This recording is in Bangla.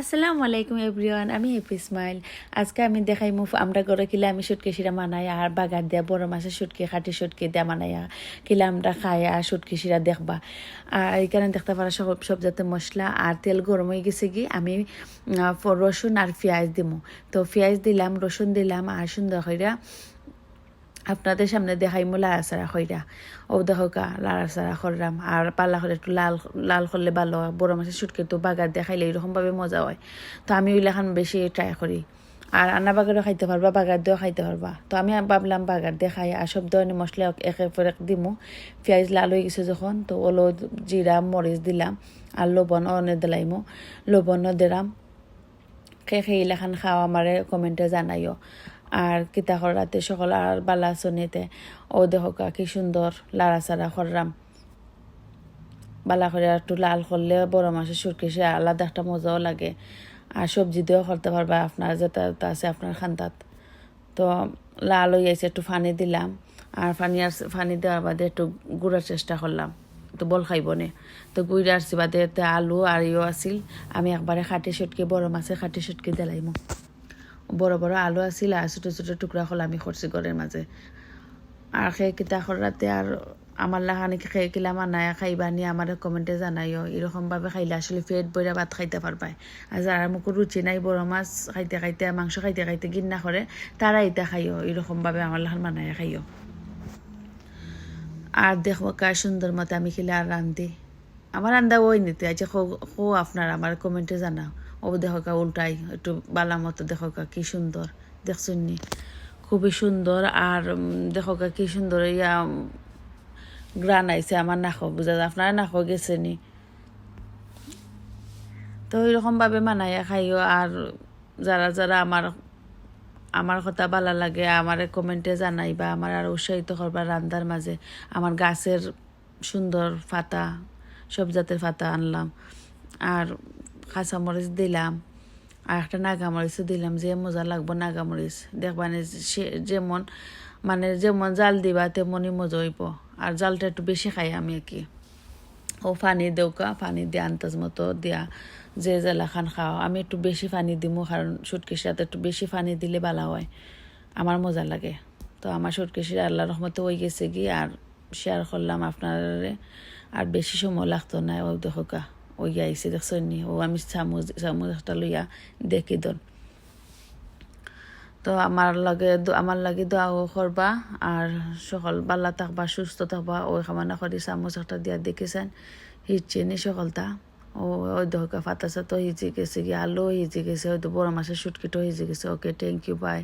আসসালামু আলাইকুম এভরিওয়ান, আমি হ্যাপি স্মাইল আজকে আমি দেখাই মুফ আমরা ঘরে কিলা আমি সুটকে শিরা মানাই আর বাগার দিয়া বড় মাছের সুটকে খাটি সুটকে দেয়া মানাই কিলা আমরা খাই আর সুটকে শিরা দেখবা। আর এখানে দেখতে পারা সব সব যাতে মশলা আর তেল গরম হয়ে গেছে কি আমি রসুন আর পেঁয়াজ দিমু। তো পেঁয়াজ দিলাম, রসুন দিলাম, আর সুন্দর কইরা আপনাদের সামনে দেখাই দেখাইমু লাড়াচাড়া খৈরা ও দেখা লাড়াচাড়া করলাম আর পাল্লা করে একটু লাল লাল করলে ভালো হয়। বড় মাছের সুটকে তো বাগার দেখাইলে এরকমভাবে মজা হয়। তো আমি ওইলাখান বেশি ট্রাই করি। আর আন্না বাগারও খাইতে পারবা, বাগার দিয়েও খাইতে পারবা। তো আমি ভাবলাম বাগার দিয়ে খাই আর সব ধরনের মশলা এক এক দিমু। পেঁয়াজ লাল হয়ে গেছে যখন, তো ওলো জিরা, মরিচ দিলাম। আর লবণ অনে দিলাইমু। লবণও দিলাম। খেয়ে খেয়ে এলাখান খাওয়া আমারে কমেন্টে জানাইও। আর কিতা রাতে সকল আর বালা চনিতে, ও দেহকা কি সুন্দর লাড়াচাড়া করলাম বালা করে একটু লাল করলে বড় মাছের সুরকি সে আলাদা একটা মজাও লাগে। আর সবজি দিয়েও করতে পারবা আপনার যেটা আছে আপনার খান্দাত। তো লাল হয়ে গেছে একটু ফানি দিলাম। আর ফানি আর ফানি দেওয়ার বাদে একটু গুড়ার চেষ্টা করলাম তো বল খাইব নে? তো গুড় আসছি বাদে আলু আর ইও আছিল। আমি একবারে খাটি সুটকি বড় মাছের খাটি সুটকি দিলাইমো। বড় বড় আলু আছিল আর ছোটো ছোটো টুকরা হল আমি করছি ঘরের মাঝে আর খেয়ে কিতা রাতে আর আমার লাহানি খেয়ে কিলা মানায় খাইবা নিয়ে আমার কমেন্টে জানাইও। এরকমভাবে খাইলে আসলে পেট বইরা ভাত খাইতে পারবাই আর যারা মুখ রুচি নাই, বড় মাছ খাইতে খাইতে, মাংস খাইতে খাইতে গিন্না করে তারা এটা খাইও। এরকমভাবে আমার লাহান মানায় খাইও। আর দেখো কার সুন্দর মতো আমি খিলা আর রান্ধি আমার রান্দা ওই নিতে আছে খো আপনার আমার কমেন্টে জানাও ও দেখো কা উল্টাই, একটু বালা মতো দেখো কা কি সুন্দর। দেখছুন নি? খুবই সুন্দর, আর দেখো কা কি সুন্দর ইয়া গ্রান আইছে আমার নাখো, বুঝা যায়? আপনারা নাখো গেছে নি? তো এরকমভাবে মানাইয়া খাইও, আর যারা যারা আমার আমার কথা ভালো লাগে, আমার কমেন্টে জানাই বা আমার আর উৎসাহিত করবার রান্দার মাঝে। আমার গাছের সুন্দর ফাতা সব জাতের ফাতা আনলাম। আর কাঁচামরিচ দিলাম। আর একটা নাগামরিচও দিলাম যে মজা লাগবো নাগামরিচ। দেখবানে সে যেমন মানে যেমন জাল দিবা তেমনই মজা হইব। আর জালটা একটু বেশি খাই আমি কি। ও পানি দেউকা পানি দিয়ে আন্তাজ মতো দিয়া যে জেলা খান খাও। আমি একটু বেশি পানি দিমু কারণ সুটকেশির সাথে একটু বেশি পানি দিলে ভালো হয়। আমার মজা লাগে। তো আমার সুটকেশির আল্লাহ রহমতে ওই গেছে কি আর শেয়ার করলাম আপনার আর বেশি সময় লাগতো না ও দেখোকা ওই আইসে দেখছেন নি? ও আমি চামচ চামচ একটা লইয়া দেখি দন। তো আমার লগে আমার লাগে দোয়াও করবা, আর সকল বাল্লা থাকবা, সুস্থ থাকবা ওই খামানা করি চামচ একটা দিয়া দেখেছেন? হিচছে নি সকলটা? ও, ওই দহকা ফাতা সাতো হিজে গেছে গিয়ে আলু হিজে গেছে, হয়তো বড় মাছের সুটকিটাও হিজে গেছে। Okay thank you by